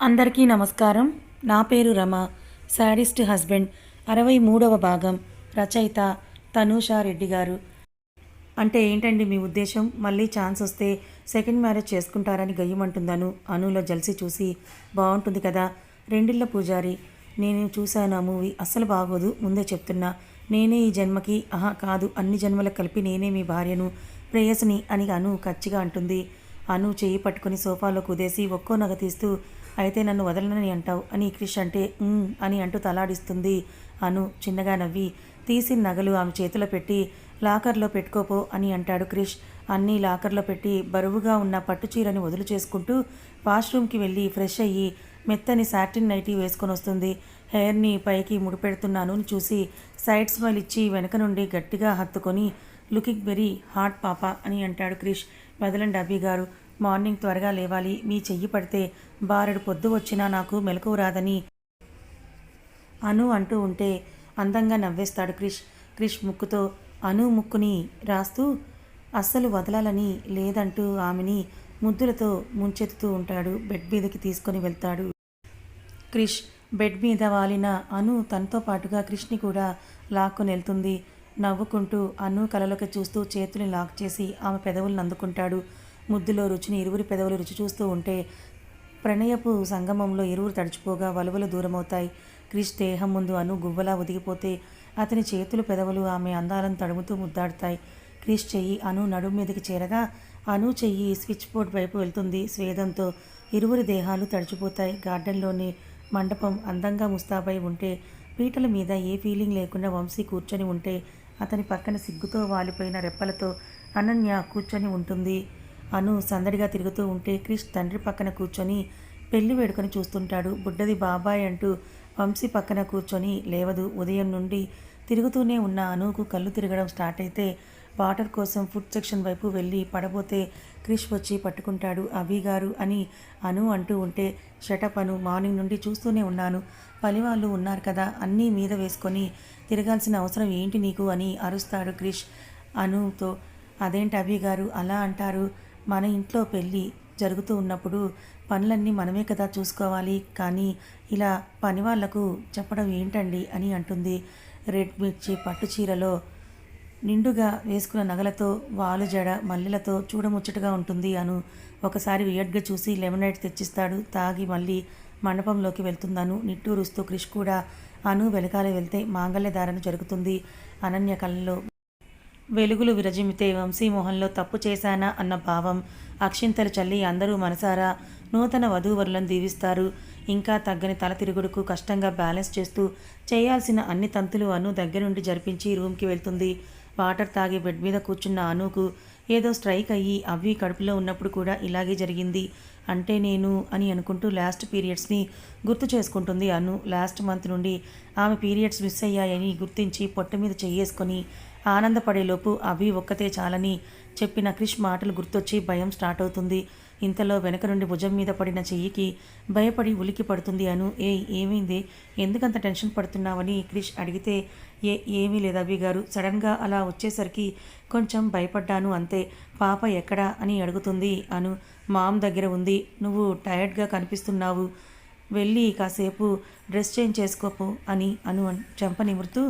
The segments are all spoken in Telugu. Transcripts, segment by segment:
అందరికీ నమస్కారం. నా పేరు రమ. Sadist husband. అరవై మూడవ భాగం. రచయిత తనూషా రెడ్డి గారు. అంటే ఏంటండి మీ ఉద్దేశం? మళ్ళీ ఛాన్స్ వస్తే సెకండ్ మ్యారేజ్ చేసుకుంటారని గయ్యమంటుందను. అనులో జల్సి చూసి బాగుంటుంది కదా. రెండిళ్ళ పూజారి. నేను చూశాను ఆ మూవీ. అస్సలు బాగోదు. ముందే చెప్తున్నా. నేనే ఈ జన్మకి ఆహా కాదు. అన్ని జన్మలకు కలిపి నేనే మీ భార్యను. ప్రేయసిని అని అను కచ్చిగా అంటుంది. అను చేయి పట్టుకుని సోఫాలో కుదేసి ఒక్కో నగ తీస్తూ అయితే నన్ను వదలనని అంటావు. అని క్రిష్ అంటే అని అంటూ తలాడిస్తుంది అను చిన్నగా నవ్వి. తీసిన నగలు ఆమె చేతిలో పెట్టి లాకర్లో పెట్టుకోపో అని అంటాడు క్రిష్. అన్నీ లాకర్లో పెట్టి బరువుగా ఉన్న పట్టు చీరని వదులు చేసుకుంటూ వాష్రూమ్కి వెళ్ళి ఫ్రెష్ అయ్యి మెత్తని సాటిన్ నైటీ వేసుకొని వస్తుంది. హెయిర్ని పైకి ముడిపెడుతున్నాను అని చూసి సైడ్ స్మైల్ ఇచ్చి వెనక నుండి గట్టిగా హత్తుకొని లుకింగ్ వెరీ హాట్ పాప అని అంటాడు క్రిష్. వదలండి అబ్బి గారు మార్నింగ్ త్వరగా లేవాలి. మీ చెయ్యి పడితే బారెడు పొద్దు వచ్చినా నాకు మెలకువ రాదని అను అంటూ ఉంటే అందంగా నవ్వేస్తాడు క్రిష్. క్రిష్ ముక్కుతో అను ముక్కుని రాస్తూ అస్సలు వదలాలని లేదంటూ ఆమెని ముద్దులతో ముంచెత్తుతూ ఉంటాడు. బెడ్ మీదకి తీసుకొని వెళ్తాడు క్రిష్. బెడ్ మీద వాలిన అను తనతో పాటుగా క్రిష్ని కూడా లాక్కుని వెళ్తుంది. నవ్వుకుంటూ అను కలలోకి చూస్తూ చేతుని లాక్ చేసి ఆమె పెదవులను అందుకుంటాడు. ముద్దులో రుచిని ఇరువురి పెదవులు రుచి చూస్తూ ఉంటే ప్రణయపు సంగమంలో ఇరువురు తడిచిపోగా వలువలు దూరమవుతాయి. క్రిష్ దేహం ముందు అను గువ్వలా ఒదిగిపోతే అతని చేతులు పెదవులు ఆమె అందాలను తడుముతూ ముద్దాడుతాయి. క్రిష్ చెయ్యి అను నడుము మీదకి చేరగా అను చెయ్యి స్విచ్ బోర్డ్ వైపు వెళ్తుంది. స్వేదంతో ఇరువురి దేహాలు తడిచిపోతాయి. గార్డెన్లోని మండపం అందంగా ముస్తాబై ఉంటే పీటల మీద ఏ ఫీలింగ్ లేకుండా వంశీ కూర్చొని ఉంటే అతని పక్కన సిగ్గుతో వాలిపోయిన రెప్పలతో అనన్య కూర్చొని ఉంటుంది. అను సందడిగా తిరుగుతూ ఉంటే క్రిష్ తండ్రి పక్కన కూర్చొని పెళ్ళి వేడుకని చూస్తుంటాడు. బుడ్డది బాబాయ్ అంటూ వంశీ పక్కన కూర్చొని లేవదు. ఉదయం నుండి తిరుగుతూనే ఉన్న అనుకు కళ్ళు తిరగడం స్టార్ట్ అయితే వాటర్ కోసం ఫుడ్ సెక్షన్ వైపు వెళ్ళి పడబోతే క్రిష్ వచ్చి పట్టుకుంటాడు. అభి గారు అని అను అంటూ ఉంటే షటప్ అను మార్నింగ్ నుండి చూస్తూనే ఉన్నాను. పలివాళ్ళు ఉన్నారు కదా అన్నీ మీద వేసుకొని తిరగాల్సిన అవసరం ఏంటి నీకు అని అరుస్తాడు క్రిష్ అనుతో. అదేంటి అభి గారు అలా అంటారు? మన ఇంట్లో పెళ్ళి జరుగుతూ ఉన్నప్పుడు పనులన్నీ మనమే కదా చూసుకోవాలి. కానీ ఇలా పని వాళ్ళకు చెప్పడం ఏంటండి అని అంటుంది. రెడ్ మిర్చి పట్టు చీరలో నిండుగా వేసుకున్న నగలతో వాలు జడ మల్లెలతో చూడముచ్చటగా ఉంటుంది అను. ఒకసారి వియడ్గా చూసి లెమనైట్ తెచ్చిస్తాడు. తాగి మళ్ళీ మండపంలోకి వెళ్తుందను. నిట్టూరుస్తూ క్రిష్ కూడా అను వెనకాల వెళ్తే మాంగళ్యధారణ జరుగుతుంది. అనన్య కళ్ళలో వెలుగులు విరజిమితే వంశీమోహన్లో తప్పు చేశానా అన్న భావం. అక్షింతలు చల్లి అందరూ మనసారా నూతన వధూవరులను దీవిస్తారు. ఇంకా తగ్గని తల తిరుగుడుకు కష్టంగా బ్యాలెన్స్ చేస్తూ చేయాల్సిన అన్ని తంతులు అను దగ్గరుండి జరిపించి రూమ్కి వెళ్తుంది. వాటర్ తాగి బెడ్ మీద కూర్చున్న అనుకు ఏదో స్ట్రైక్ అయ్యి అవి కడుపులో ఉన్నప్పుడు కూడా ఇలాగే జరిగింది. అంటే నేను అని అనుకుంటూ లాస్ట్ పీరియడ్స్ని గుర్తు చేసుకుంటుంది అను. లాస్ట్ మంత్ నుండి ఆమె పీరియడ్స్ మిస్ అయ్యాయని గుర్తించి పొట్ట మీద చెయ్యేసుకొని ఆనందపడేలోపు అభి ఒక్కతే చాలని చెప్పిన క్రిష్ మాటలు గుర్తొచ్చి భయం స్టార్ట్ అవుతుంది. ఇంతలో వెనక నుండి భుజం మీద పడిన చెయ్యికి భయపడి ఉలికి పడుతుంది అను ఏ ఏమైంది? ఎందుకంత టెన్షన్ పడుతున్నావని క్రిష్ అడిగితే ఏ ఏమీ లేదు అభి గారు. సడన్గా అలా వచ్చేసరికి కొంచెం భయపడ్డాను అంతే. పాప ఎక్కడా అని అడుగుతుంది అను మామ్ దగ్గర ఉంది. నువ్వు టయర్డ్గా కనిపిస్తున్నావు. వెళ్ళి కాసేపు డ్రెస్ చేంజ్ చేసుకోపో అని అను అన్- చెంప నిమురుతూ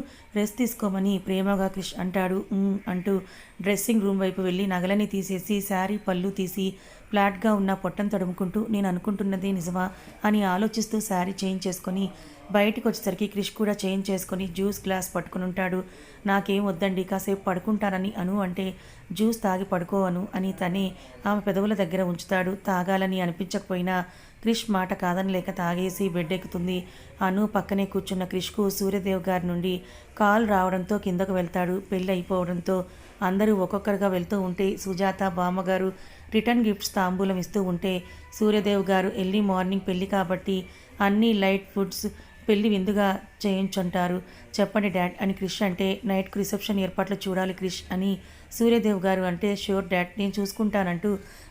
తీసుకోమని ప్రేమగా క్రిష్ అంటాడు. అంటూ డ్రెస్సింగ్ రూమ్ వైపు వెళ్ళి నగలని తీసేసి శారీ పళ్ళు తీసి ఫ్లాట్గా ఉన్న పొట్టను తడుముకుంటూ నేను అనుకుంటున్నదే నిజమా? అని ఆలోచిస్తూ శారీ చేంజ్ చేసుకొని బయటకు వచ్చేసరికి క్రిష్ కూడా చేంజ్ చేసుకొని జ్యూస్ గ్లాస్ పట్టుకుని ఉంటాడు. నాకేం వద్దండి కాసేపు పడుకుంటానని అను అంటే జ్యూస్ తాగి పడుకోవను అని తనే ఆమె పెదవుల దగ్గర ఉంచుతాడు. తాగాలని అనిపించకపోయినా క్రిష్ మాట కాదని లేక తాగేసి బెడ్ ఎక్కుతుంది అను పక్కనే కూర్చున్న క్రిష్కు సూర్యదేవ్ గారి నుండి కాల్ రావడంతో కిందకు వెళ్తాడు. పెళ్ళి అయిపోవడంతో అందరూ ఒక్కొక్కరుగా వెళ్తూ ఉంటే సుజాత బామ్మగారు రిటర్న్ గిఫ్ట్స్ తాంబూలం ఇస్తూ ఉంటే సూర్యదేవ్ గారు ఎర్లీ మార్నింగ్ పెళ్ళి కాబట్టి అన్ని లైట్ ఫుడ్స్ పెళ్ళి విందుగా చేయించుంటారు. చెప్పండి డాడ్ అని క్రిష్ అంటే నైట్కు రిసెప్షన్ ఏర్పాట్లు చూడాలి క్రిష్ అని సూర్యదేవ్ గారు అంటే ష్యూర్ డాడ్ నేను చూసుకుంటానంటూ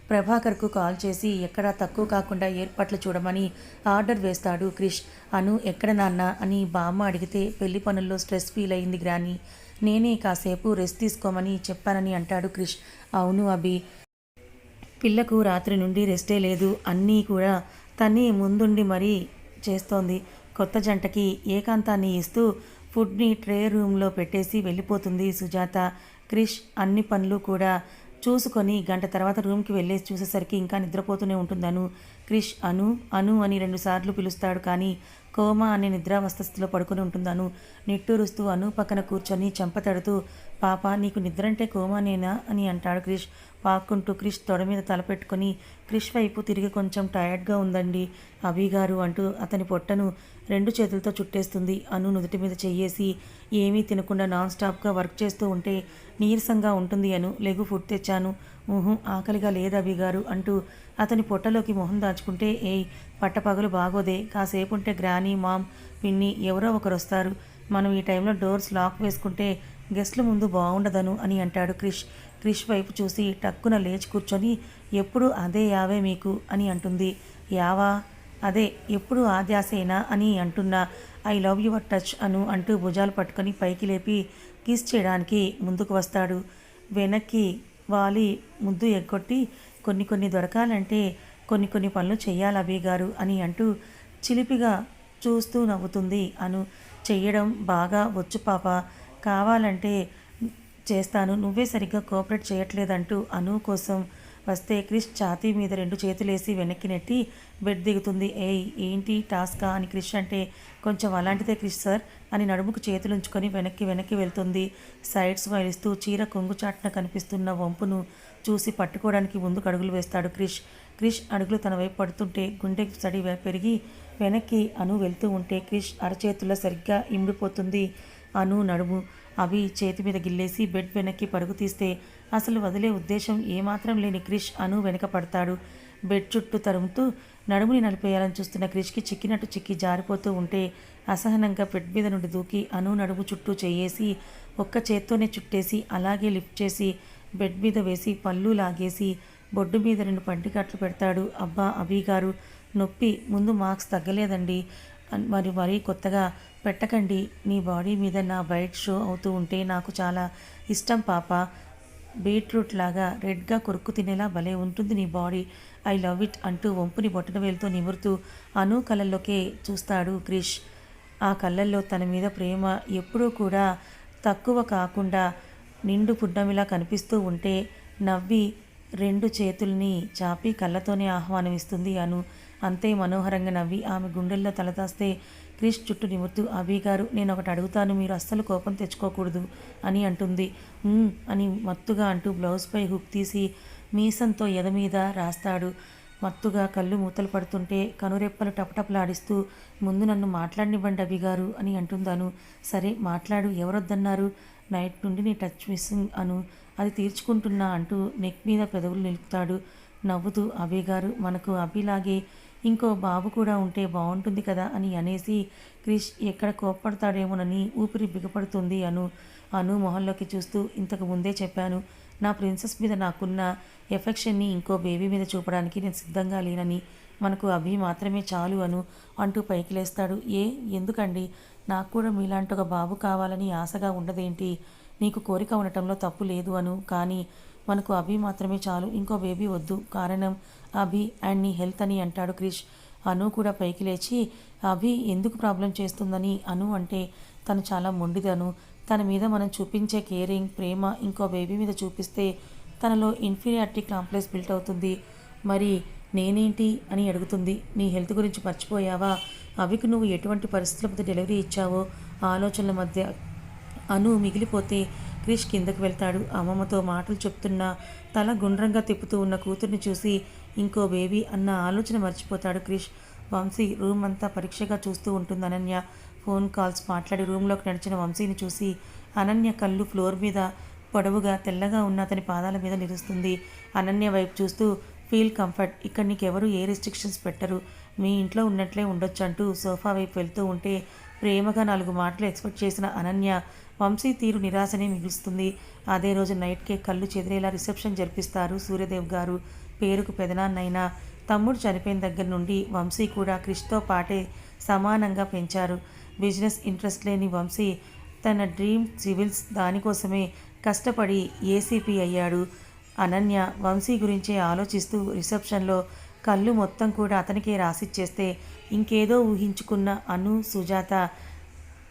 ప్రభాకర్కు కాల్ చేసి ఎక్కడా తక్కువ కాకుండా ఏర్పాట్లు చూడమని ఆర్డర్ వేస్తాడు క్రిష్. అను ఎక్కడ నాన్న అని బామ్మ అడిగితే పెళ్ళి పనుల్లో స్ట్రెస్ ఫీల్ అయింది గ్రాని. నేనే కాసేపు రెస్ట్ తీసుకోమని చెప్పానని అంటాడు క్రిష్. అవును అభి. పిల్లకు రాత్రి నుండి రెస్టే లేదు. అన్నీ కూడా తనే ముందుండి మరీ చేస్తోంది. కొత్త జంటకి ఏకాంతాన్ని ఇస్తూ ఫుడ్ని ట్రే రూమ్లో పెట్టేసి వెళ్ళిపోతుంది సుజాత. క్రిష్ అన్ని పనులు కూడా చూసుకొని గంట తర్వాత రూమ్కి వెళ్ళేసి చూసేసరికి ఇంకా నిద్రపోతూనే ఉంటుందను. క్రిష్ అను అను అని రెండుసార్లు పిలుస్తాడు కానీ కోమా అనే నిద్రావస్థస్థితిలో పడుకుని ఉంటుందను. నిట్టూరుస్తూ అను పక్కన కూర్చొని చెంపతడుతూ పాప నీకు నిద్రంటే కోమానేనా? అని అంటాడు క్రిష్. పాక్కుంటూ క్రిష్ తొడ మీద తలపెట్టుకొని క్రిష్ వైపు తిరిగి కొంచెం టయర్డ్గా ఉందండి అభిగారు అంటూ అతని పొట్టను రెండు చేతులతో చుట్టేస్తుంది. అను నుదుటి మీద చెయ్యేసి ఏమీ తినకుండా నాన్ స్టాప్గా వర్క్ చేస్తూ ఉంటే నీరసంగా ఉంటుంది అను. లెగు ఫుడ్ తెచ్చాను. ఊహు ఆకలిగా లేదు అభిగారు అంటూ అతని పొట్టలోకి మొహం దాచుకుంటే ఏయ్ పట్టపగలు బాగోదే. కాసేపుంటే గ్రాని గ్రానీ మామ్ పిన్ని ఎవరో ఒకరు వస్తారు మనం ఈ టైంలో డోర్స్ లాక్ వేసుకుంటే గెస్ట్ల ముందు బాగుండదను అని అంటాడు క్రిష్. క్రిష్ వైపు చూసి టక్కున లేచి కూర్చొని ఎప్పుడు అదే యావే మీకు? అని అంటుంది. యావా? అదే ఎప్పుడు ఆద్యాసేనా అని అంటున్నా. ఐ లవ్ యువర్ టచ్ అను అంటూ భుజాలు పట్టుకొని పైకి లేపి కిస్ చేయడానికి ముందుకు వస్తాడు. వెనక్కి వాలి ముద్దు ఎగ్గొట్టి కొన్ని కొన్ని దొరకాలంటే కొన్ని కొన్ని పనులు చేయాలి అభి గారు అని అంటూ చిలిపిగా చూస్తూ నవ్వుతుంది అను. చెయ్యడం బాగా వచ్చు పాప. కావాలంటే చేస్తాను. నువ్వే సరిగ్గా కోఆపరేట్ చేయట్లేదంటూ అను కోసం వస్తే క్రిష్ ఛాతీ మీద రెండు చేతులేసి వెనక్కి నెట్టి బెడ్ దిగుతుంది. ఏయ్ ఏంటి టాస్కా అని క్రిష్ అంటే కొంచెం అలాంటిదే క్రిష్ సార్ అని నడుముకు చేతులు ఉంచుకొని వెనక్కి వెనక్కి వెళ్తుంది. సైడ్స్ వైలిస్తూ చీర కొంగు చాటున కనిపిస్తున్న వంపును చూసి పట్టుకోవడానికి ముందుకు అడుగులు వేస్తాడు క్రిష్. క్రిష్ అడుగులు తన వైపు పడుతుంటే గుండె సడి పెరిగి వెనక్కి అను వెళ్తూ ఉంటే క్రిష్ అరచేతుల్లో సరిగ్గా ఇమిడిపోతుంది. అను నడుము అవి చేతి మీద గిల్లేసి బెడ్ వెనక్కి పరుగు తీస్తే అసలు వదిలే ఉద్దేశం ఏమాత్రం లేని క్రిష్ అను వెనక పడతాడు. బెడ్ చుట్టూ తరుముతూ నడుముని నలిపేయాలని చూస్తున్న క్రిష్కి చిక్కినట్టు చిక్కి జారిపోతూ ఉంటే అసహనంగా బెడ్ మీద నుండి దూకి అను నడుము చుట్టూ చేయేసి ఒక్క చేత్తోనే చుట్టేసి అలాగే లిఫ్ట్ చేసి బెడ్ మీద వేసి పళ్ళు లాగేసి బొడ్డు మీద రెండు పంటికట్లు పెడతాడు. అబ్బా అభి గారు నొప్పి. ముందు మార్క్స్ తగ్గలేదండి. మరి మరీ కొత్తగా పెట్టకండి. నీ బాడీ మీద నా బైట్ షో అవుతూ ఉంటే నాకు చాలా ఇష్టం పాప. బీట్రూట్ లాగా రెడ్గా కొరుక్కు తినేలా భలే ఉంటుంది నీ బాడీ. ఐ లవ్ ఇట్ అంటూ వంపుని బొట్టన వేలుతో నిమురుతూ అను కళ్ళల్లోకే చూస్తాడు క్రిష్. ఆ కళ్ళల్లో తన మీద ప్రేమ ఎప్పుడూ కూడా తక్కువ కాకుండా నిండు పుడ్డమిలా కనిపిస్తూ ఉంటే నవ్వి రెండు చేతుల్ని చాపి కళ్ళతోనే ఆహ్వానమిస్తుంది అను. అంతే మనోహరంగా నవ్వి ఆమె గుండెల్లో తలదాస్తే క్రిష్ చుట్టూ నిమురుతూ అభి గారు నేను ఒకటి అడుగుతాను మీరు అస్సలు కోపం తెచ్చుకోకూడదు అని అంటుంది. అని మత్తుగా అంటూ బ్లౌజ్పై హుక్ తీసి మీసంతో ఎద మీద రాస్తాడు. మత్తుగా కళ్ళు మూతలు పడుతుంటే కనురెప్పలు టపటపలాడిస్తూ ముందు నన్ను మాట్లాడినివ్వండి అభి గారు అని అంటుందాను. సరే మాట్లాడు ఎవరొద్దన్నారు? నైట్ నుండి నీ టచ్ మిస్సింగ్ అను. అది తీర్చుకుంటున్నా అంటూ నెక్ మీద పెదవులు నిలుపుతాడు. నవ్వుతూ అభి గారు మనకు అభిలాగే. ఇంకో బాబు కూడా ఉంటే బాగుంటుంది కదా అని అనేసి క్రిష్ ఎక్కడ కోప్పడతాడేమోనని ఊపిరి బిగపడుతుంది అను. అను మొహంలోకి చూస్తూ ఇంతకు ముందే చెప్పాను నా ప్రిన్సెస్ మీద నాకున్న ఎఫెక్షన్ని ఇంకో బేబీ మీద చూపడానికి నేను సిద్ధంగా లేనని. మనకు అభి మాత్రమే చాలు అను అంటూ పైకి లేస్తాడు. ఏ ఎందుకండి? నాకు కూడా మీలాంటి ఒక బాబు కావాలని ఆశగా ఉండదేంటి? నీకు కోరిక ఉండటంలో తప్పు లేదు అను కానీ మనకు అభి మాత్రమే చాలు ఇంకో బేబీ వద్దు. కారణం అభి అండ్ నీ హెల్త్ అని అంటాడు క్రిష్. అను కూడా పైకి లేచి అభి ఎందుకు ప్రాబ్లం చేస్తుందని? అను అంటే తను చాలా మొండిదను తన మీద మనం చూపించే కేరింగ్ ప్రేమ ఇంకో బేబీ మీద చూపిస్తే తనలో ఇన్ఫీరియారిటీ కాంప్లెక్స్ బిల్ట్ అవుతుంది. మరి నేనేంటి? అని అడుగుతుంది. నీ హెల్త్ గురించి మర్చిపోయావా? అవికి నువ్వు ఎటువంటి పరిస్థితుల మధ్య డెలివరీ ఇచ్చావో? ఆలోచనల మధ్య అను మిగిలిపోతే క్రిష్ కిందకు వెళ్తాడు. అమ్మమ్మతో మాటలు చెప్తున్న తల గుండ్రంగా తిప్పుతూ ఉన్న కూతుర్ని చూసి ఇంకో బేబీ అన్న ఆలోచన మర్చిపోతాడు క్రిష్. వంశీ రూమ్ అంతా పరీక్షగా చూస్తూ ఉంటుంది అనన్య. ఫోన్ కాల్స్ మాట్లాడి రూమ్లోకి నడిచిన వంశీని చూసి అనన్య కళ్ళు ఫ్లోర్ మీద పొడవుగా తెల్లగా ఉన్న అతని పాదాల మీద నిలుస్తుంది. అనన్య వైపు చూస్తూ ఫీల్ కంఫర్ట్ ఇక్కడ నీకెవరు ఏ రెస్ట్రిక్షన్స్ పెట్టరు. మీ ఇంట్లో ఉన్నట్లే ఉండొచ్చు అంటూ సోఫా వైపు వెళ్తూ ఉంటే ప్రేమగా నాలుగు మాటలు ఎక్స్పెక్ట్ చేసిన అనన్య వంశీ తీరు నిరాశనే మిగులుస్తుంది. అదే రోజు నైట్కే కళ్ళు చెదిరేలా రిసెప్షన్ జరిపిస్తారు సూర్యదేవ్ గారు. పేరుకు పెదనాన్నైనా తమ్ముడు చనిపోయిన దగ్గర నుండి వంశీ కూడా క్రిష్తో పాటే సమానంగా పెంచారు. బిజినెస్ ఇంట్రెస్ట్ లేని వంశీ తన డ్రీమ్ సివిల్స్ దానికోసమే కష్టపడి ఏసీపీ అయ్యాడు. అనన్య వంశీ గురించే ఆలోచిస్తూ రిసెప్షన్లో కళ్ళు మొత్తం కూడా అతనికే రాసిచ్చేస్తే ఇంకేదో ఊహించుకున్న అను సుజాత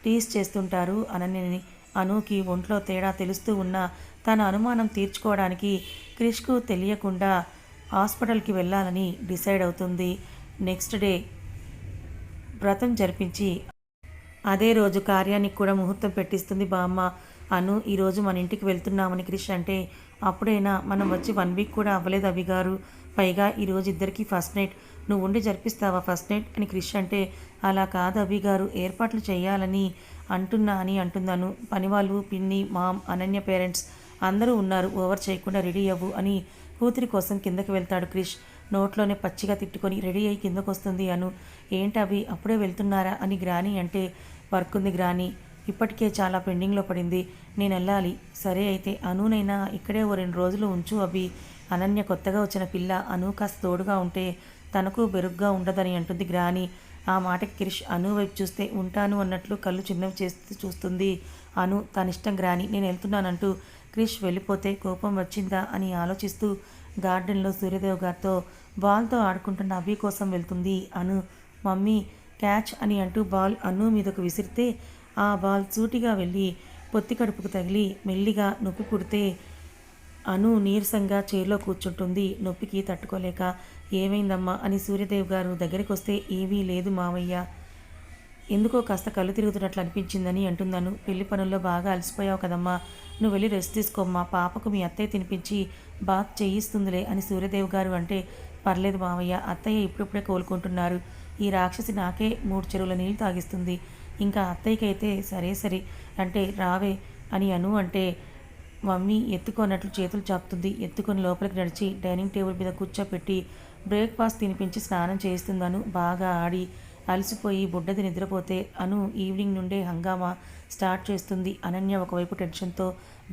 టీస్ చేస్తుంటారు అనన్యని. అనుకి ఒంట్లో తేడా తెలుస్తూ ఉన్న తన అనుమానం తీర్చుకోవడానికి క్రిష్కు తెలియకుండా హాస్పిటల్కి వెళ్ళాలని డిసైడ్ అవుతుంది. నెక్స్ట్ డే వ్రతం జరిపించి అదే రోజు కార్యానికి కూడా ముహూర్తం పెట్టిస్తుంది బామ్మ. అను ఈరోజు మన ఇంటికి వెళ్తున్నామని క్రిష్ అంటే అప్పుడైనా? మనం వచ్చి వన్ వీక్ కూడా అవ్వలేదు అవి గారు. పైగా ఈరోజు ఇద్దరికి ఫస్ట్ నైట్. నువ్వు ఉండి జరిపిస్తావా ఫస్ట్ నైట్? అని క్రిష్ అంటే అలా కాదు అవి గారు. ఏర్పాట్లు చేయాలని అంటున్నా అని అంటున్నాను. పనివాళ్ళు పిన్ని మామ్ అనన్య పేరెంట్స్ అందరూ ఉన్నారు. ఓవర్ చేయకుండా రెడీ అవ్వు అని కూతురి కోసం కిందకి వెళ్తాడు క్రిష్. నోట్లోనే పచ్చిగా తిట్టుకొని రెడీ అయ్యి కిందకు వస్తుంది అను. ఏంటి అప్పుడే వెళ్తున్నారా అని గ్రాని అంటే వర్క్ ఉంది గ్రాని. ఇప్పటికే చాలా పెండింగ్లో పడింది. నేను వెళ్ళాలి. సరే అయితే అనునైనా ఇక్కడే ఓ రెండు రోజులు ఉంచు అవి. అనన్య కొత్తగా వచ్చిన పిల్ల అను కాస్త తోడుగా ఉంటే తనకు బెరుగ్గా ఉండదని అంటుంది గ్రాని. ఆ మాటకి క్రిష్ అను వైపు చూస్తే ఉంటాను అన్నట్లు కళ్ళు చిన్నవి చేస్తూ చూస్తుంది. అను తనిష్టం గ్రాని నేను వెళ్తున్నానంటూ క్రిష్ వెళ్ళిపోతే కోపం వచ్చిందా అని ఆలోచిస్తూ గార్డెన్లో సూర్యదేవ్ గారితో బాల్తో ఆడుకుంటున్న అభి కోసం వెళ్తుంది. అను మమ్మీ క్యాచ్ అని అంటూ బాల్ అను మీదకు విసిరితే ఆ బాల్ సూటిగా వెళ్ళి పొత్తి కడుపుకు తగిలి మెల్లిగా నొప్పి పుడితే అను నీరసంగా చైర్లో కూర్చుంటుంది. నొప్పికి తట్టుకోలేక ఏమైందమ్మా అని సూర్యదేవ్ గారు దగ్గరికి వస్తే ఏమీ లేదు మావయ్య. ఎందుకో కాస్త కళ్ళు తిరుగుతున్నట్లు అనిపించిందని అంటున్నాను పెళ్ళి పనుల్లో బాగా అలసిపోయావు కదమ్మా. నువ్వు వెళ్ళి రెస్ట్ తీసుకోమ్మా. పాపకు మీ అత్తయ్య తినిపించి బాత్ చేయిస్తుందిలే అని సూర్యదేవ్ గారు అంటే పర్లేదు మావయ్య అత్తయ్య ఇప్పుడిప్పుడే కోలుకుంటున్నారు. ఈ రాక్షసి నాకే మూడు చెరువుల నీళ్ళు తాగిస్తుంది. ఇంకా అత్తయ్యకైతే సరే సరే అంటే రావే అని అను అంటే మమ్మీ ఎత్తుకోనట్లు చేతులు చాపుతుంది. ఎత్తుకొని లోపలికి నడిచి డైనింగ్ టేబుల్ మీద కూర్చోపెట్టి బ్రేక్ఫాస్ట్ తినిపించి స్నానం చేయిస్తుందను బాగా ఆడి అలసిపోయి బుడ్డది నిద్రపోతే అను ఈవినింగ్ నుండే హంగామా స్టార్ట్ చేస్తుంది. అనన్య ఒకవైపు టెన్షన్తో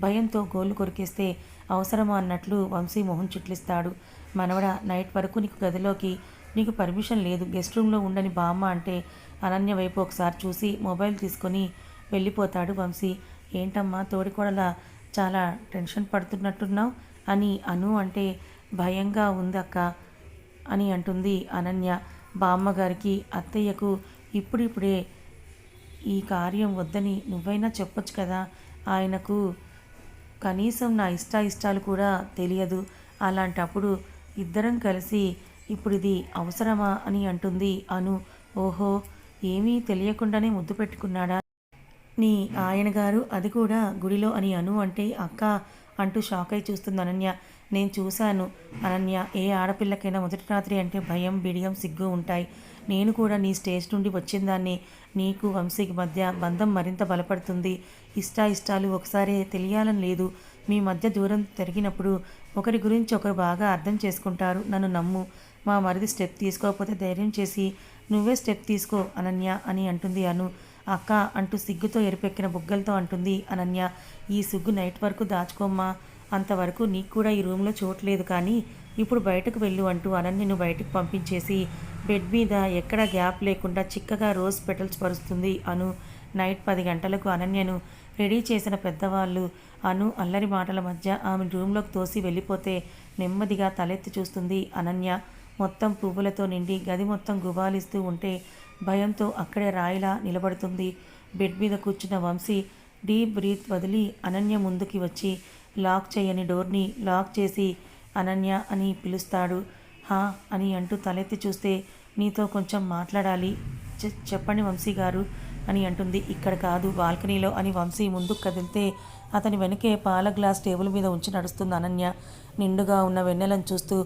భయంతో గోళ్ళు కొరికేస్తే అవసరమా అన్నట్లు వంశీ మొహం చిట్లిస్తాడు. మనవడ నైట్ వరకు నీకు గదిలోకి నీకు పర్మిషన్ లేదు. గెస్ట్ రూమ్లో ఉండని బామ్మ అంటే అనన్య వైపు ఒకసారి చూసి మొబైల్ తీసుకొని వెళ్ళిపోతాడు వంశీ. ఏంటమ్మా తోడికోడల చాలా టెన్షన్ పడుతున్నట్టున్నావు అని అను అంటే భయంగా ఉందక్క అని అంటుంది అనన్య. బామ్మగారికి అత్తయ్యకు ఇప్పుడిప్పుడే ఈ కార్యం వద్దని నువ్వైనా చెప్పొచ్చు కదా? ఆయనకు కనీసం నా ఇష్ట ఇష్టాలు కూడా తెలియదు. అలాంటప్పుడు ఇద్దరం కలిసి ఇప్పుడు ఇది అవసరమా అని అంటుంది అను. ఓహో ఏమీ తెలియకుండానే ముద్దు పెట్టుకున్నాడా? నీ ఆయన గారు అది కూడా గుడిలో అని అను అంటే అక్క అంటూ షాక్ అయి చూస్తుంది అనన్య. నేను చూశాను అనన్య ఏ ఆడపిల్లకైనా మొదటి రాత్రి అంటే భయం బిడియం సిగ్గు ఉంటాయి. నేను కూడా నీ స్టేజ్ నుండి వచ్చిందాన్ని. నీకు వంశీకి మధ్య బంధం మరింత బలపడుతుంది. ఇష్ట ఇష్టాలు ఒకసారి తెలియాలని లేదు. మీ మధ్య దూరం జరిగినప్పుడు ఒకరి గురించి ఒకరు బాగా అర్థం చేసుకుంటారు. నన్ను నమ్ము. మా మరిది స్టెప్ తీసుకోకపోతే ధైర్యం చేసి నువ్వే స్టెప్ తీసుకో అనన్య అని అంటుంది అను. అక్క అంటూ సిగ్గుతో ఎరిపెక్కిన బుగ్గలతో అంటుంది అనన్య. ఈ సిగ్గు నైట్ వరకు దాచుకోమ్మా. అంతవరకు నీకు కూడా ఈ రూమ్లో చోట్లేదు కానీ ఇప్పుడు బయటకు వెళ్ళు అంటూ అనన్యను బయటకు పంపించేసి బెడ్ మీద ఎక్కడ గ్యాప్ లేకుండా చిక్కగా రోజ్ పెటల్స్ పరుస్తుంది అను. నైట్ పది గంటలకు అనన్యను రెడీ చేసిన పెద్దవాళ్ళు అను అల్లరి మాటల మధ్య ఆమె రూమ్లోకి తోసి వెళ్ళిపోతే నెమ్మదిగా తలెత్తి చూస్తుంది అనన్య. మొత్తం పువ్వులతో నిండి గది మొత్తం గుబాలిస్తూ ఉంటే భయంతో అక్కడే రాయిలా నిలబడుతుంది. బెడ్ మీద కూర్చున్న వంశీ డీప్ బ్రీత్ వదిలి అనన్య ముందుకి వచ్చి లాక్ చేయని డోర్ని లాక్ చేసి అనన్య అని పిలుస్తాడు. హా అని అంటూ తలెత్తి చూస్తే నీతో కొంచెం మాట్లాడాలి. చెప్పండి వంశీ గారు అని అంటుంది. ఇక్కడ కాదు బాల్కనీలో అని వంశీ ముందుకు కదిలితే అతని వెనకే పాల గ్లాస్ టేబుల్ మీద ఉంచి నడుస్తుంది అనన్య. నిండుగా ఉన్న వెన్నెలను చూస్తూ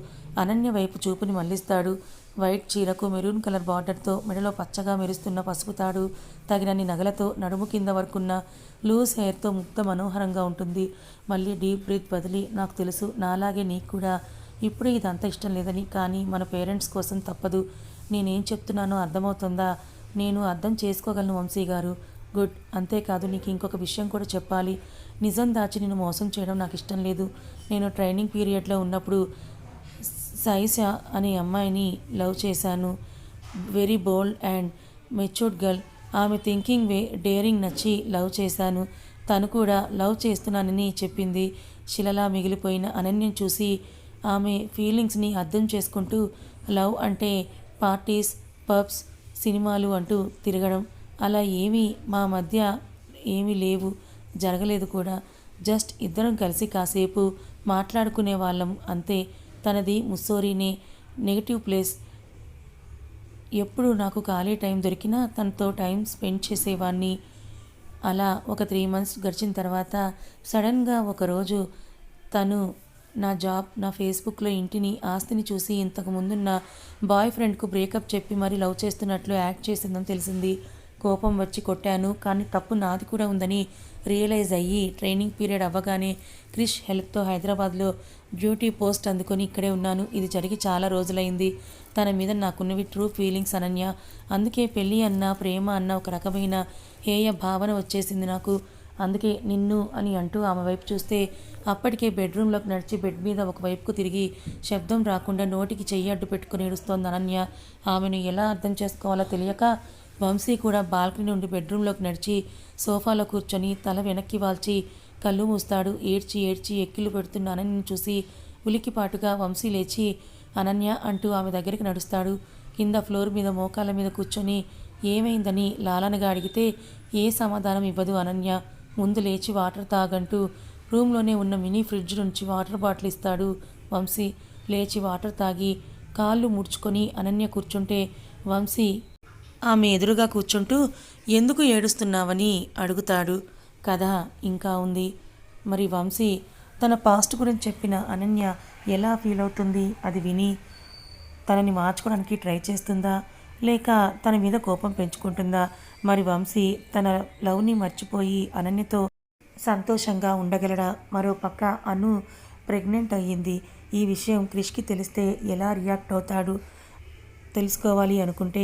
అనన్య వైపు చూపుని మళ్ళిస్తాడు వైట్ చీరకు మెరూన్ కలర్ బార్డర్తో మెడలో పచ్చగా మెరుస్తున్న పసుపు తాడు తగినన్ని నగలతో నడుము కింద వరకున్న లూజ్ హెయిర్తో ముక్త మనోహరంగా ఉంటుంది. మళ్ళీ డీప్ బ్రీత్ బదిలి నాకు తెలుసు. నాలాగే నీకు కూడా. ఇప్పుడు ఇదంతా ఇష్టం లేదని. కానీ మన పేరెంట్స్ కోసం తప్పదు. నేనేం చెప్తున్నానో అర్థమవుతుందా? నేను అర్థం చేసుకోగలను వంశీ గారు. గుడ్. అంతేకాదు నీకు ఇంకొక విషయం కూడా చెప్పాలి. నిజం దాచి నేను మోసం చేయడం నాకు ఇష్టం లేదు. నేను ట్రైనింగ్ పీరియడ్లో ఉన్నప్పుడు సైస అనే అమ్మాయిని లవ్ చేశాను. Very bold and matured girl. ఆమె థింకింగ్ వే డేరింగ్ నచ్చి లవ్ చేశాను. తను కూడా లవ్ చేస్తున్నానని చెప్పింది. శిలలా మిగిలిపోయిన అనన్యం చూసి ఆమె ఫీలింగ్స్ని అర్థం చేసుకుంటూ లవ్ అంటే పార్టీస్ పబ్స్ సినిమాలు అంటూ తిరగడం. అలా ఏమీ మా మధ్య ఏమీ లేవు. జరగలేదు కూడా. జస్ట్ ఇద్దరం కలిసి కాసేపు మాట్లాడుకునే వాళ్ళం అంతే. తనది ముస్సోరీని నెగిటివ్ ప్లేస్ ఎప్పుడు నాకు ఖాళీ టైం దొరికినా తనతో టైం స్పెండ్ చేసేవాడిని అలా ఒక త్రీ మంత్స్ గడిచిన తర్వాత సడన్గా ఒకరోజు తను నా జాబ్ నా ఫేస్బుక్లో ఇంటిని ఆస్తిని చూసి ఇంతకు ముందున్న బాయ్ ఫ్రెండ్కు బ్రేకప్ చెప్పి మరీ లవ్ చేస్తున్నట్లు యాక్ట్ చేసిందని తెలిసింది. కోపం వచ్చి కొట్టాను కానీ తప్పు నాది కూడా ఉందని రియలైజ్ అయ్యి ట్రైనింగ్ పీరియడ్ అవ్వగానే క్రిష్ హెల్ప్తో హైదరాబాద్లో డ్యూటీ పోస్ట్ అందుకొని ఇక్కడే ఉన్నాను. ఇది జరిగి చాలా రోజులైంది. తన మీద నాకున్నవి ట్రూ ఫీలింగ్స్ అనన్య. అందుకే పెళ్ళి అన్న ప్రేమ అన్న ఒక రకమైన హేయ భావన వచ్చేసింది నాకు. అందుకే నిన్ను అని అంటూ ఆమె వైపు చూస్తే అప్పటికే బెడ్రూమ్లోకి నడిచి బెడ్ మీద ఒక వైపుకు తిరిగి శబ్దం రాకుండా నోటికి చెయ్యి అడ్డు పెట్టుకుని ఏడుస్తోంది అనన్య. ఆమెను ఎలా అర్థం చేసుకోవాలో తెలియక వంశీ కూడా బాల్కనీ నుండి బెడ్రూమ్లోకి నడిచి సోఫాలో కూర్చొని తల వెనక్కి వాల్చి కళ్ళు మూస్తాడు. ఏడ్చి ఏడ్చి ఎక్కిళ్ళు పెడుతున్న అనన్యను చూసి ఉలికిపాటుగా వంశీ లేచి అనన్య అంటూ ఆమె దగ్గరికి నడుస్తాడు. కింద ఫ్లోర్ మీద మోకాళ్ళ మీద కూర్చొని ఏమైందని? లాలనగా అడిగితే ఏ సమాధానం ఇవ్వదు అనన్య. ముందు లేచి వాటర్ తాగంటూ రూమ్లోనే ఉన్న మినీ ఫ్రిడ్జ్ నుంచి వాటర్ బాటిల్ ఇస్తాడు వంశీ. లేచి వాటర్ తాగి కాళ్ళు ముడుచుకొని అనన్య కూర్చుంటే వంశీ ఆమె ఎదురుగా కూర్చుంటూ ఎందుకు ఏడుస్తున్నావని? అడుగుతాడు. కథ ఇంకా ఉంది. మరి వంశీ తన పాస్ట్ గురించి చెప్పిన అనన్య ఎలా ఫీల్ అవుతుంది? అది విని తనని మార్చుకోవడానికి ట్రై చేస్తుందా? లేక తన మీద కోపం పెంచుకుంటుందా? మరి వంశీ తన లవ్ని మర్చిపోయి అనన్యతో సంతోషంగా ఉండగలడా? మరో పక్క అను ప్రెగ్నెంట్ అయ్యింది. ఈ విషయం క్రిష్కి తెలిస్తే ఎలా రియాక్ట్ అవుతాడు తెలుసుకోవాలి అనుకుంటే